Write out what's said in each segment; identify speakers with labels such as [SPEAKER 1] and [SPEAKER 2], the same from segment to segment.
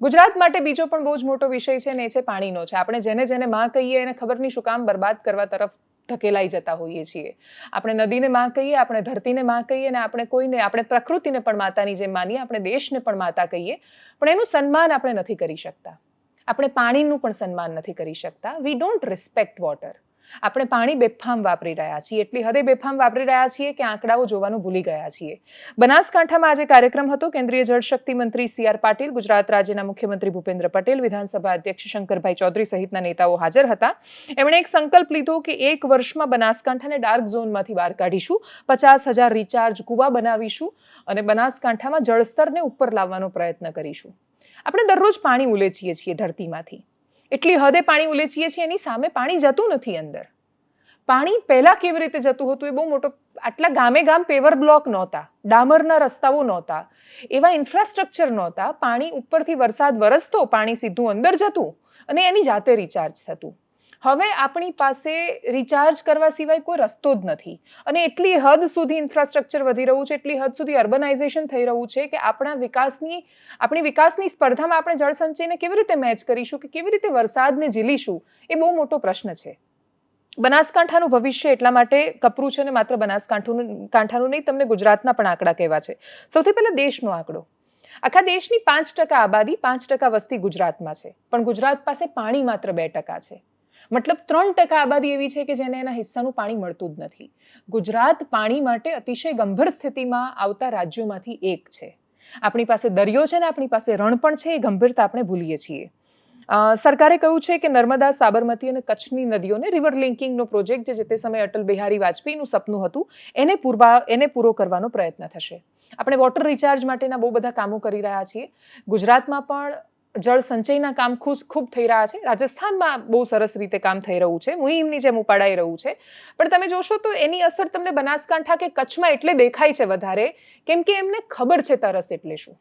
[SPEAKER 1] ગુજરાત માટે બીજો પણ બહુ જ મોટો વિષય છે ને એ છે પાણીનો છે. આપણે જેને જેને માં કહીએ એને ખબર નહીં શું કામ બરબાદ કરવા તરફ ધકેલાઈ જતા હોઈએ છીએ. આપણે નદીને માં કહીએ, આપણે ધરતીને માં કહીએ અને આપણે કોઈને, આપણે પ્રકૃતિને પણ માતાની જેમ માનીએ, આપણે દેશને પણ માતા કહીએ, પણ એનું સન્માન આપણે નથી કરી શકતા. આપણે પાણીનું પણ સન્માન નથી કરી શકતા. વી ડોન્ટ રિસ્પેક્ટ વોટર આપણે પાણી બેફામ વાપરી રહ્યા છીએ. એટલી હદે બેફામ વાપરી રહ્યા છીએ કે આંકડાઓ જોવાનું ભૂલી ગયા છીએ. બનાસકાંઠામાં આજે કાર્યક્રમ હતો. કેન્દ્રીય જળશક્તિ મંત્રી સી આર પાટીલ, ગુજરાત રાજ્યના મુખ્યમંત્રી ભૂપેન્દ્ર પટેલ, વિધાનસભા અધ્યક્ષ શંકરભાઈ ચૌધરી સહિતના નેતાઓ હાજર હતા. એમણે એક સંકલ્પ લીધો કે એક વર્ષમાં બનાસકાંઠાને ડાર્ક ઝોનમાંથી બહાર કાઢીશું. પચાસ હજાર રિચાર્જ કુવા બનાવીશું અને બનાસકાંઠામાં જળસ્તરને ઉપર લાવવાનો પ્રયત્ન કરીશું. આપણે દરરોજ પાણી ઉલેચીએ છીએ ધરતીમાંથી. એટલી હદે પાણી ઉલેચીએ છીએ, એની સામે પાણી જતું નથી અંદર. પાણી પહેલાં કેવી રીતે જતું હતું એ બહુ મોટો, આટલા ગામે ગામ પેવર બ્લોક નહોતા, ડામરના રસ્તાઓ નહોતા, એવા ઇન્ફ્રાસ્ટ્રક્ચર નહોતા, પાણી ઉપરથી વરસાદ વરસતો, પાણી સીધું અંદર જતું અને એની જાતે રિચાર્જ થતું. હવે આપણી પાસે રિચાર્જ કરવા સિવાય કોઈ રસ્તો જ નથી. અને એટલી હદ સુધી ઇન્ફ્રાસ્ટ્રક્ચર વધી રહ્યું છે, એટલી હદ સુધી અર્બનાઇઝેશન થઈ રહ્યું છે કે આપણા વિકાસની, આપણી વિકાસની સ્પર્ધામાં આપણે જળસંચયને કેવી રીતે મેચ કરીશું કે કેવી રીતે વરસાદને ઝીલીશું, એ બહુ મોટો પ્રશ્ન છે. બનાસકાંઠાનું ભવિષ્ય એટલા માટે કપરું છે ને માત્ર બનાસકાંઠાનું, કાંઠાનું નહીં, તમને ગુજરાતના પણ આંકડા કહેવા છે. સૌથી પહેલાં દેશનો આંકડો. આખા દેશની પાંચ ટકા આબાદી, પાંચ ટકા વસ્તી ગુજરાતમાં છે. પણ ગુજરાત પાસે પાણી માત્ર બે ટકા છે. મતલબ ત્રણ ટકા આબાદી એવી છે કે જેને એના હિસ્સાનું પાણી મળતું જ નથી. ગુજરાત પાણી માટે અતિશય ગંભીર સ્થિતિમાં આવતા રાજ્યોમાંથી એક છે. આપણી પાસે દરિયો છે ને આપણી પાસે રણ પણ છે, એ ગંભીરતા આપણે ભૂલીએ છીએ. સરકારે કહ્યું છે કે નર્મદા, સાબરમતી અને કચ્છની નદીઓને રિવર લિંકિંગનો પ્રોજેક્ટ જે તે સમયે અટલ બિહારી વાજપેયીનું સપનું હતું, એને પૂરવા, એને પૂરો કરવાનો પ્રયત્ન થશે. આપણે વોટર રિચાર્જ માટેના બહુ બધા કામો કરી રહ્યા છીએ. ગુજરાતમાં પણ જળ સંચયના કામ ખૂબ ખૂબ થઈ રહ્યા છે. રાજસ્થાનમાં બહુ સરસ રીતે કામ થઈ રહ્યું છે. મુહિમની જેમ ઉપાડાઈ રહ્યું છે. પણ તમે જોશો તો એની અસર તમને બનાસકાંઠા કે કચ્છમાં એટલે દેખાય છે વધારે, કેમ કે એમને ખબર છે તરસ એટલે શું?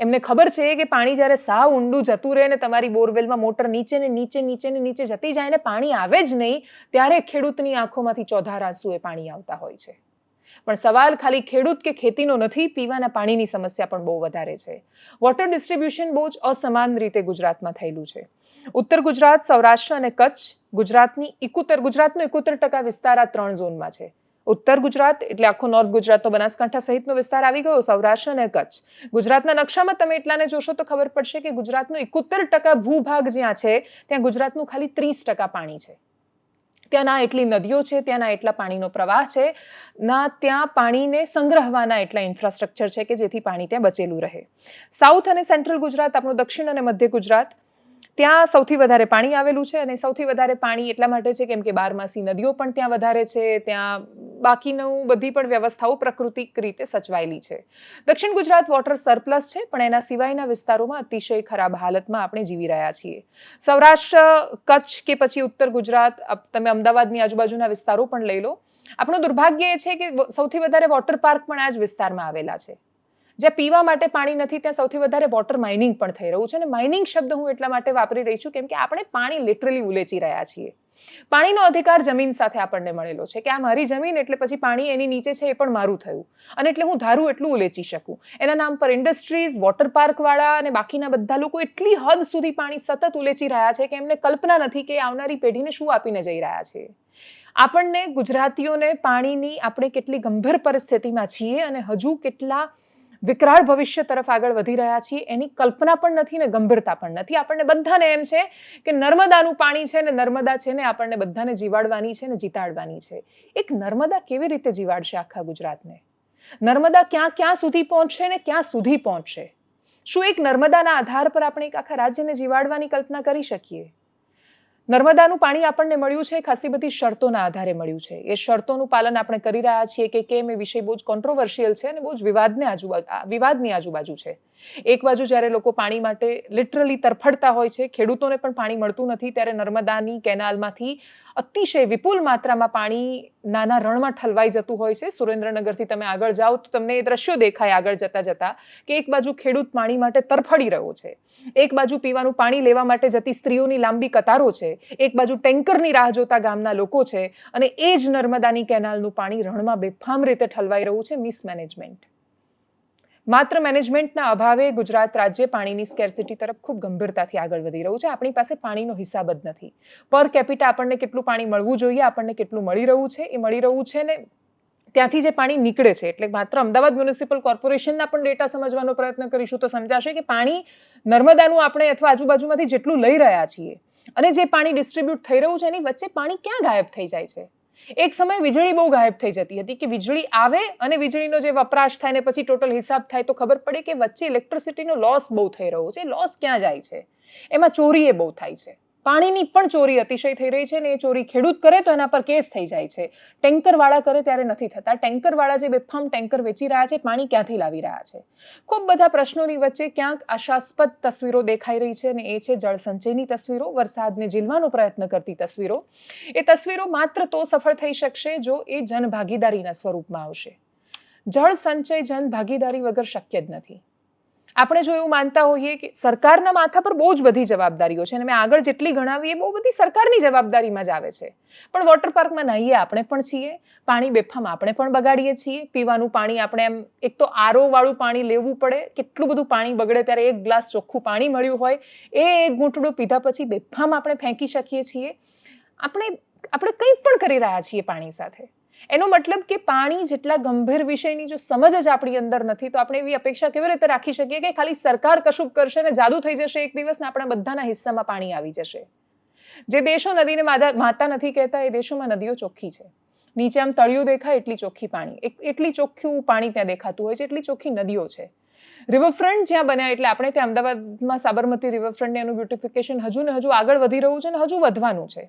[SPEAKER 1] એમને ખબર છે કે પાણી જ્યારે સાવ ઊંડું જતું રહે ને તમારી બોરવેલમાં મોટર નીચે ને નીચે નીચે ને નીચે જતી જાય ને પાણી આવે જ નહીં, ત્યારે ખેડૂતની આંખોમાંથી ચોધાર એ પાણી આવતા હોય છે. પણ સવાલ ખાલી ખેડૂત કે ખેતીનો નથી, પીવાના પાણીની સમસ્યા પણ બહુ વધારે છે. વોટર ડિસ્ટ્રીબ્યુશન બહુ જ અસમાન રીતે ગુજરાતમાં થયેલું છે. ઉત્તર ગુજરાત, સૌરાષ્ટ્ર અને કચ્છ ગુજરાતની ઇકોતેર ગુજરાતનો એકોતેર ટકા વિસ્તાર આ ત્રણ ઝોનમાં છે. ઉત્તર ગુજરાત, એટલે આખો નોર્થ ગુજરાતનો બનાસકાંઠા સહિતનો વિસ્તાર આવી ગયો, સૌરાષ્ટ્ર અને કચ્છ. ગુજરાતના નકશામાં તમે એટલાને જોશો તો ખબર પડશે કે ગુજરાતનો એકોતેર ટકા ભૂભાગ જ્યાં છે, ત્યાં ગુજરાતનું ખાલી ત્રીસ ટકા પાણી છે. ત્યાં ના એટલી નદીઓ છે ત્યાં ના એટલા પાણીનો પ્રવાહ છે, ના ત્યાં પાણીને સંગ્રહવાના એટલા ઇન્ફ્રાસ્ટ્રક્ચર છે કે જેથી પાણી ત્યાં બચેલું રહે. સાઉથ અને સેન્ટ્રલ ગુજરાત, આપણું દક્ષિણ અને મધ્ય ગુજરાત ત્યાં સૌથી વધારે પાણી આવેલું છે અને સૌથી વધારે પાણી એટલા માટે છે કેમ કે બારમાસી નદીઓ પણ ત્યાં વધારે છે, ત્યાં બાકીનું બધી પણ વ્યવસ્થાઓ પ્રાકૃતિક રીતે સચવાયેલી છે. દક્ષિણ ગુજરાત વોટર સરપ્લસ છે, પણ એના સિવાયના વિસ્તારોમાં અતિશય ખરાબ હાલતમાં આપણે જીવી રહ્યા છીએ. સૌરાષ્ટ્ર, કચ્છ કે પછી ઉત્તર ગુજરાત તમે અમદાવાદની આજુબાજુના વિસ્તારો પણ લઈ લો. આપણું દુર્ભાગ્ય એ છે કે સૌથી વધારે વોટર પાર્ક પણ આ જ વિસ્તારમાં આવેલા છે. જ્યાં પીવા માટે પાણી નથી, ત્યાં સૌથી વધારે વોટર માઇનિંગ પણ થઈ રહ્યું છે. અને માઇનિંગ શબ્દ હું એટલા માટે વાપરી રહી છું કેમ કે આપણે પાણી લિટરલી ઉલેચી રહ્યા છીએ. પાણીનો અધિકાર જમીન સાથે આપણને મળેલો છે કે આ મારી જમીન એટલે પછી પાણી એની નીચે છે એ પણ મારું થયું. અને એટલે હું ધારું એટલું ઉલેચી શકું. એના નામ પર ઇન્ડસ્ટ્રીઝ વોટર પાર્કવાળા અને બાકીના બધા લોકો એટલી હદ સુધી પાણી સતત ઉલેચી રહ્યા છે કે એમને કલ્પના નથી કે આવનારી પેઢીને શું આપીને જઈ રહ્યા છે. આપણને ગુજરાતીઓને પાણીની આપણે કેટલી ગંભીર પરિસ્થિતિમાં છીએ અને હજુ કેટલા વિકરાળ ભવિષ્ય તરફ આગળ વધી રહ્યા છીએ. એની કલ્પના પણ નથી ને ગંભીરતા પણ નથી. આપણને બધાને એમ છે કે નર્મદાનું પાણી છે ને નર્મદા છે ને આપણને બધાને જીવાડવાની છે ને જીતાડવાની છે. એક નર્મદા કેવી રીતે જીવાડશે આખા ગુજરાતને? નર્મદા ક્યાં ક્યાં સુધી પહોંચશે ને ક્યાં સુધી પહોંચશે? શું એક નર્મદાના આધાર પર આપણે એક આખા રાજ્યને જીવાડવાની કલ્પના કરી શકીએ? નર્મદાનું પાણી આપણને મળ્યું છે ખાસી બધી શરતોના આધારે મળ્યું છે. એ શરતોનું પાલન આપણે કરી રહ્યા છીએ કે કેમ એ વિષય બહુ જ કોન્ટ્રોવર્શિયલ છે અને બહુ જ વિવાદને આજુબાજુ વિવાદની આજુબાજુ છે. એક બાજુ જ્યારે લોકો પાણી માટે લિટરલી તરફડતા હોય છે, ખેડૂતોને પણ પાણી મળતું નથી, ત્યારે નર્મદાની કેનાલમાંથી અતિશય વિપુલ માત્રામાં પાણી નાના રણમાં ઠલવાઈ જતું હોય છે. સુરેન્દ્રનગરથી તમે આગળ જાઓ તો તમને એ દ્રશ્યો દેખાય આગળ જતા જતા કે એક બાજુ ખેડૂત પાણી માટે તરફડી રહ્યો છે, એક બાજુ પીવાનું પાણી લેવા માટે જતી સ્ત્રીઓની લાંબી કતારો છે, એક બાજુ ટેન્કરની રાહ જોતા ગામના લોકો છે અને એ જ નર્મદાની કેનાલનું પાણી રણમાં બેફામ રીતે ઠલવાઈ રહ્યું છે મિસમેનેજમેન્ટ. માત્ર મેનેજમેન્ટના અભાવે ગુજરાત રાજ્ય પાણીની સ્કેરસિટી તરફ ખૂબ ગંભીરતાથી આગળ વધી રહ્યું છે. આપણી પાસે પાણીનો હિસાબ જ નથી. પર કેપિટા આપણને કેટલું પાણી મળવું જોઈએ, આપણને કેટલું મળી રહ્યું છે? એ મળી રહ્યું છે ને ત્યાંથી જે પાણી નીકળે છે, એટલે માત્ર અમદાવાદ મ્યુનિસિપલ કોર્પોરેશનના પણ ડેટા સમજવાનો પ્રયત્ન કરીશું તો સમજાશે કે પાણી નર્મદાનું આપણે અથવા આજુબાજુમાંથી જેટલું લઈ રહ્યા છીએ અને જે પાણી ડિસ્ટ્રીબ્યુટ થઈ રહ્યું છે, એની વચ્ચે પાણી ક્યાં ગાયબ થઈ જાય છે? એક સમય વીજળી બહુ ગાયબ થઈ જતી હતી કે વીજળી આવે અને વીજળીનો જે વપરાશ થાય ને પછી ટોટલ હિસાબ થાય તો ખબર પડે કે વચ્ચે ઇલેક્ટ્રિસિટીનો લોસ બહુ થઈ રહ્યો છે. લોસ ક્યાં જાય છે? એમાં ચોરી એ બહુ થાય છે. પાણીની પણ ચોરી અતિશય થઈ રહી છે ને એ ચોરી ખેડૂત કરે તો એના પર કેસ થઈ જાય છે. ટેન્કરવાળા કરે ત્યારે નથી થતા. ટેન્કરવાળા જે બેફામ ટેન્કર વેચી રહ્યા છે, પાણી ક્યાંથી લાવી રહ્યા છે? ખૂબ બધા પ્રશ્નોની વચ્ચે ક્યાંક આશાસ્પદ તસવીરો દેખાઈ રહી છે અને એ છે જળસંચયની તસવીરો, વરસાદને ઝીલવાનો પ્રયત્ન કરતી તસવીરો. એ તસવીરો માત્ર તો સફળ થઈ શકશે જો એ જનભાગીદારીના સ્વરૂપમાં આવશે. જળ સંચય જન ભાગીદારી વગર શક્ય જ નથી. આપણે જો એવું માનતા હોઈએ કે સરકારના માથા પર બહુ જ બધી જવાબદારીઓ છે અને મેં આગળ જેટલી ગણાવી એ બહુ બધી સરકારની જવાબદારીમાં જ આવે છે. પણ વોટર પાર્કમાં નાહીએ આપણે પણ છીએ, પાણી બેફામ આપણે પણ બગાડીએ છીએ, પીવાનું પાણી આપણે એમ એક તો આરો વાળું પાણી લેવું પડે, કેટલું બધું પાણી બગડે ત્યારે એક ગ્લાસ ચોખ્ખું પાણી મળ્યું હોય, એ એક ઘૂંટડું પીધા પછી બેફામ આપણે ફેંકી શકીએ છીએ. આપણે આપણે કંઈ પણ કરી રહ્યા છીએ પાણી સાથે. એનો મતલબ કે પાણી જેટલા ગંભીર વિષયની જો સમજ જ આપણી અંદર નથી, તો આપણે એવી અપેક્ષા કેવી રીતે રાખી શકીએ કે ખાલી સરકાર કશું કરશે ને જાદુ થઈ જશે એક દિવસ ને આપણા બધાના હિસ્સામાં પાણી આવી જશે? જે દેશો નદીને માતા નથી કહેતા, એ દેશોમાં નદીઓ ચોખ્ખી છે. નીચે આમ તળિયું દેખાય, એટલી ચોખ્ખી પાણી. એટલી ચોખ્ખું પાણી ત્યાં દેખાતું હોય છે, એટલી ચોખ્ખી નદીઓ છે. રિવરફ્રન્ટ જ્યાં બન્યા એટલે આપણે ત્યાં અમદાવાદમાં સાબરમતી રિવરફ્રન્ટ એનું બ્યુટિફિકેશન હજુ ને હજુ આગળ વધી રહ્યું છે ને હજુ વધવાનું છે.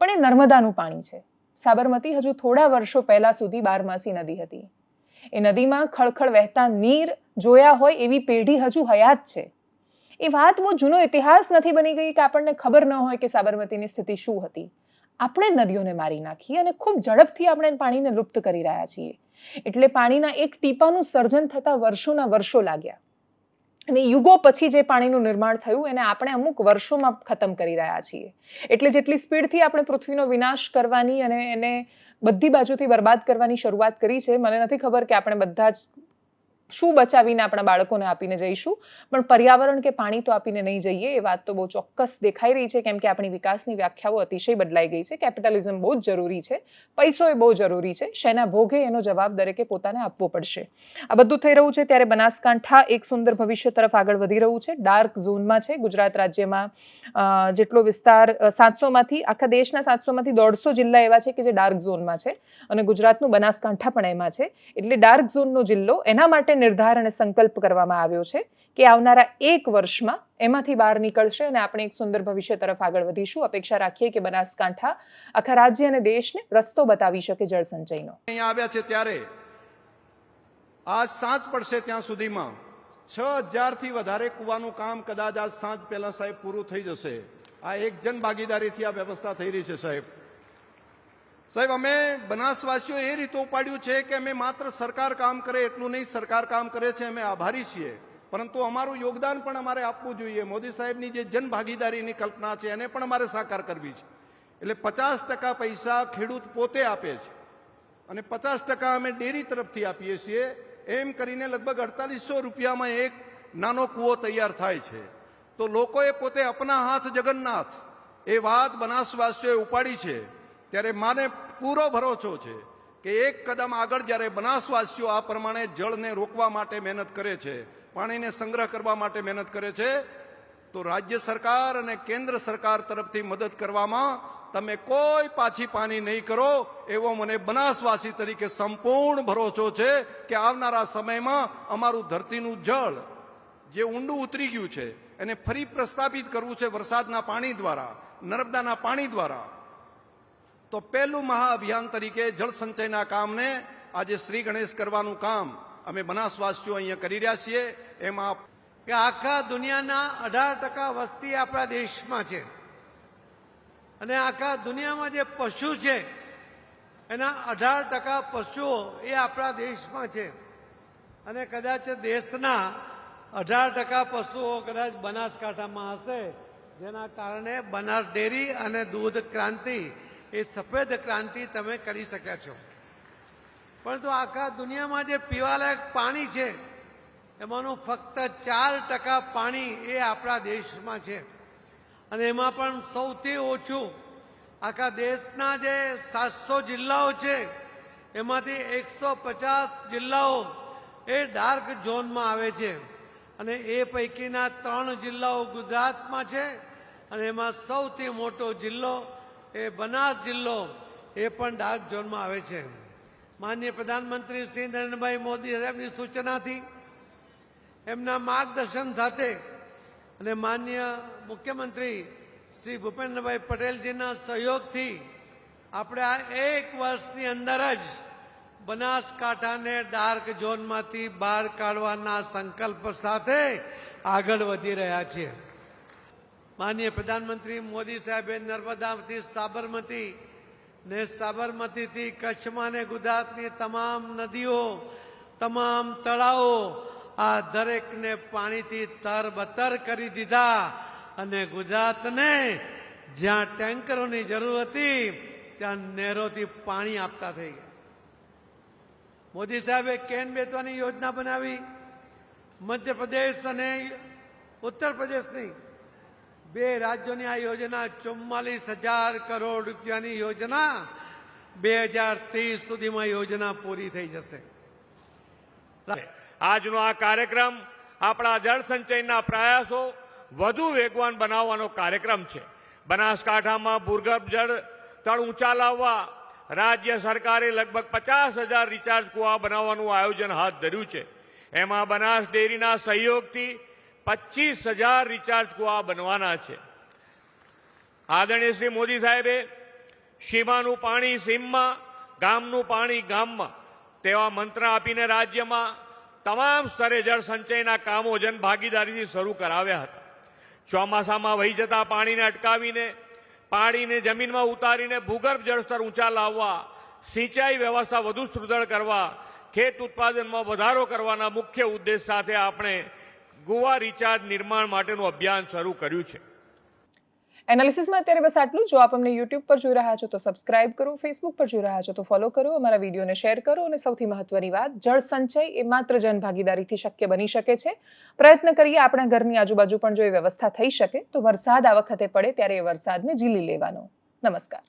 [SPEAKER 1] પણ એ નર્મદાનું પાણી છે. સાબરમતી હજુ થોડા વર્ષો પહેલા સુધી બારમાસી નદી હતી. એ નદીમાં ખળખળ વહેતા નીર જોયા હોય એવી પેઢી હજુ હયાત છે. એ વાત બહુ જૂનો ઇતિહાસ નથી બની ગઈ કે આપણને ખબર ન હોય કે સાબરમતીની સ્થિતિ શું હતી. આપણે નદીઓને મારી નાખી અને ખૂબ ઝડપથી આપણે પાણીને લુપ્ત કરી રહ્યા છીએ. એટલે પાણીના એક ટીપાનું સર્જન થતા વર્ષોના વર્ષો લાગ્યા. અને યુગો પછી જે પાણીનું નિર્માણ થયું, એને આપણે અમુક વર્ષોમાં ખતમ કરી રહ્યા છીએ. એટલે જેટલી સ્પીડથી આપણે પૃથ્વીનો વિનાશ કરવાની અને એને બધી બાજુથી બરબાદ કરવાની શરૂઆત કરી છે, મને નથી ખબર કે આપણે બધા જ શું બચાવીને આપણા બાળકોને આપીને જઈશું? પણ પર્યાવરણ કે પાણી તો આપીને નહીં જઈએ, એ વાત તો બહુ ચોક્કસ દેખાઈ રહી છે, કેમ કે આપણી વિકાસની વ્યાખ્યાઓ અતિશય બદલાઈ ગઈ છે. કેપિટલિઝમ બહુ જ જરૂરી છે. પૈસો એ બહુ જરૂરી છે. શેના ભોગે એનો જવાબ દરેકે પોતાને આપવો પડશે. આ બધું થઈ રહ્યું છે ત્યારે બનાસકાંઠા એક સુંદર ભવિષ્ય તરફ આગળ વધી રહ્યું છે. ડાર્ક ઝોનમાં છે. ગુજરાત રાજ્યમાં જેટલો વિસ્તાર સાતસોમાંથી, આખા દેશના સાતસોમાંથી દોઢસો જિલ્લા એવા છે કે જે ડાર્ક ઝોનમાં છે. અને ગુજરાતનું બનાસકાંઠા પણ એમાં છે. એટલે ડાર્ક ઝોનનો જિલ્લો એના માટે નિર્ધાર સંકલ્પ કરવામાં આવ્યો છે કે આવનારા એક વર્ષમાં એમાંથી બહાર નીકળશે અને આપણે એક સુંદર ભવિષ્ય તરફ આગળ વધીશું. અપેક્ષા રાખીએ કે બનાસકાંઠા આખા રાજ્ય અને દેશને રસ્તો બતાવી શકે જળ સંચયનો.
[SPEAKER 2] અહીંયા આવ્યા છે ત્યારે આજ સાંજ પડશે ત્યાં સુધીમાં. છ હજારથી વધારે કૂવાનું કામ કદાચ આજ સાંજ પહેલા સાહેબ પૂરું થઈ જશે. આ એક જન ભાગીદારીથી આ વ્યવસ્થા થઈ રહી છે સાહેબ. સાહેબ, અમે બનાસવાસીઓ એ રીતે ઉપાડ્યું છે કે અમે માત્ર સરકાર કામ કરે એટલું નહીં, સરકાર કામ કરે છે, અમે આભારી છીએ. પરંતુ અમારું યોગદાન પણ અમારે આપવું જોઈએ. મોદી સાહેબની જે જન ભાગીદારીની કલ્પના છે, એને પણ અમારે સાકાર કરવી છે. એટલે પચાસ ટકા પૈસા ખેડૂત પોતે આપે છે. અને પચાસ ટકા અમે ડેરી તરફથી આપીએ છીએ. એમ કરીને લગભગ અડતાલીસો રૂપિયામાં એક નાનો કૂવો તૈયાર થાય છે. તો લોકોએ પોતે અપના હાથ જગન્નાથ. એ વાત બનાસવાસીઓએ ઉપાડી છે. ત્યારે માને પૂરો ભરોસો છે કે એક કદમ આગળ જ્યારે બનાસવાસીઓ આ પ્રમાણે જળને રોકવા માટે મહેનત કરે છે, પાણીને સંગ્રહ કરવા માટે મહેનત કરે છે, તો રાજ્ય સરકાર અને કેન્દ્ર સરકાર તરફથી મદદ કરવામાં તમે કોઈ પાછી પાની નહીં કરો, એવો મને બનાસવાસી તરીકે સંપૂર્ણ ભરોસો છે કે આવનારા સમયમાં અમારું ધરતીનું જળ જે ઊંડું ઉતરી ગયું છે, એને ફરી પ્રસ્થાપિત કરવું છે વરસાદના પાણી દ્વારા, નર્મદાના પાણી દ્વારા. તો પહેલું મહાઅભિયાન તરીકે જળ સંચયના કામને આજે શ્રી ગણેશ કરવાનું કામ અમે બનાસવાસીઓ અહીંયા કરી રહ્યા છીએ. એમાં
[SPEAKER 3] કે આખા દુનિયાના અઢાર ટકા વસ્તી આપણા દેશમાં છે. અને આખા દુનિયામાં જે પશુ છે, એના અઢાર ટકા પશુઓ એ આપણા દેશમાં છે. અને કદાચ દેશના અઢાર ટકા પશુઓ કદાચ બનાસકાંઠામાં હશે, જેના કારણે બનાસ ડેરી અને દૂધ ક્રાંતિ એ સફેદ ક્રાંતિ તમે કરી શક્યા છો. પરંતુ આખા દુનિયામાં જે પીવાલાયક પાણી છે, એમાંનું ફક્ત ચાર ટકા પાણી એ આપણા દેશમાં છે. અને એમાં પણ સૌથી ઓછું આખા દેશના જે સાતસો જિલ્લાઓ છે, એમાંથી એકસો પચાસ જિલ્લાઓ એ ડાર્ક ઝોનમાં આવે છે. અને એ પૈકીના ત્રણ જિલ્લાઓ ગુજરાતમાં છે, અને એમાં સૌથી મોટો જિલ્લો એ બનાસ જિલ્લો એ પણ ડાર્ક ઝોનમાં આવે છે. માનનીય પ્રધાનમંત્રી શ્રી નરેન્દ્રભાઈ મોદી સાહેબની સૂચનાથી એમના માર્ગદર્શન સાથે અને માન્ય મુખ્યમંત્રી શ્રી ભૂપેન્દ્રભાઈ પટેલજીના સહયોગથી આપણે આ એક વર્ષની અંદર જ બનાસકાંઠાને ડાર્ક ઝોનમાંથી બહાર કાઢવાના સંકલ્પ સાથે આગળ વધી રહ્યા છીએ. માનનીય પ્રધાનમંત્રી મોદી સાહેબે નર્મદાથી સાબરમતી ને સાબરમતીથી કચ્છમાં ને ગુજરાતની તમામ નદીઓ, તમામ તળાવો આ દરેકને પાણીથી તરબતર કરી દીધા અને ગુજરાતને જ્યાં ટેન્કરોની જરૂર હતી, ત્યાં નહેરોથી પાણી આપતા થઈ ગયા. મોદી સાહેબે કેન બેચવાની યોજના બનાવી. મધ્યપ્રદેશ અને ઉત્તર પ્રદેશની બે રાજ્યોની આ યોજના ચુમ્માલીસ હજાર કરોડ રૂપિયાની યોજના બે હજાર ત્રીસ સુધીમાં યોજના પૂરી થઈ જશે.
[SPEAKER 4] આજનો આ કાર્યક્રમ આપણા જળ સંચયના પ્રયાસો વધુ વેગવાન બનાવવાનો કાર્યક્રમ છે. બનાસકાંઠામાં ભૂગર્ભ જળ તળ ઊંચા લાવવા રાજ્ય સરકારે લગભગ પચાસ હજાર રિચાર્જ કુવા બનાવવાનું આયોજન હાથ ધર્યું છે. એમાં બનાસ ડેરીના સહયોગથી પચીસ હજાર રિચાર્જ કુવા બનવાના છે. આદરણીય શ્રી મોદી સાહેબે સીમાનું પાણી સીમમાં, ગામનું પાણી ગામમાં, તેવા મંત્ર આપીને રાજ્યમાં તમામ સ્તરે જળ સંચયના કામો જન ભાગીદારીથી શરૂ કરાવ્યા હતા. ચોમાસામાં વહી જતા પાણીને અટકાવીને, પાણીને જમીનમાં ઉતારીને ભૂગર્ભ જળસ્તર ઊંચા લાવવા, સિંચાઈ વ્યવસ્થા વધુ સુદૃઢ કરવા, ખેત ઉત્પાદનમાં વધારો કરવાના મુખ્ય ઉદ્દેશ સાથે આપણે ગુવા રિચાર્જ નિર્માણ માટેનું અભિયાન શરૂ કર્યું છે.
[SPEAKER 1] એનાલિસિસમાં અત્યારે બસ આટલું જો. આપ અમને યુટ્યુબ પર જોઈ રહ્યા છો તો સબસ્ક્રાઇબ કરો ફેસબુક પર જોઈ રહ્યા છો તો ફોલો કરો, અમારા વિડીયોને શેર કરો અને સૌથી મહત્વની વાત, જળ સંચય એ માત્ર જનભાગીદારીથી શક્ય બની શકે છે. પ્રયત્ન કરીએ આપણા ઘરની આજુબાજુ પણ જો એ વ્યવસ્થા થઈ શકે, તો વરસાદ આ વખતે પડે ત્યારે એ વરસાદને ઝીલી લેવાનો. નમસ્કાર.